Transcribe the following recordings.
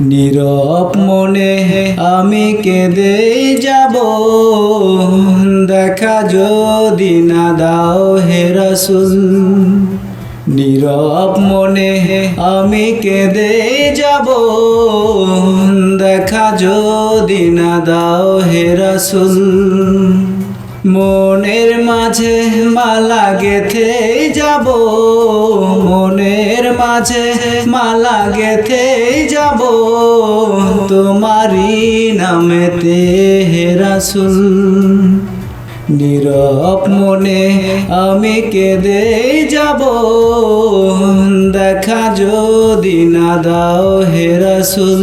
নীরব মনে আমি কেঁদে যাব। দেখা যদি না দাও হে রাসূল। নীরব মনে আমি কেঁদে যাব। দেখা যদি না দাও হে রাসূল। মনের মাঝে মালা গেথে যাব, মনের মাঝে মালা গেথে যাব। তোমারই নামেতে হে রাসূল, নীরব মনে আমি কেঁদে যাব। দেখা যদি না দাও হে রাসূল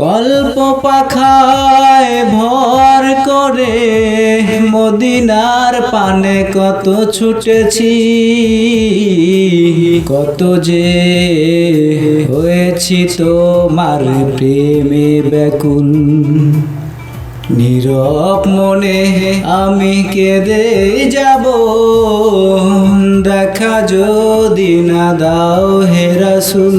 কল্প পাখায় ভর করে, মদিনার পানে কত ছুটেছি, কত যে হয়েছি তোমার প্রেমে ব্যাকুল। নীরব মনে আমি কেঁদে যাব, দেখা যদি না দাও হে রাসূল।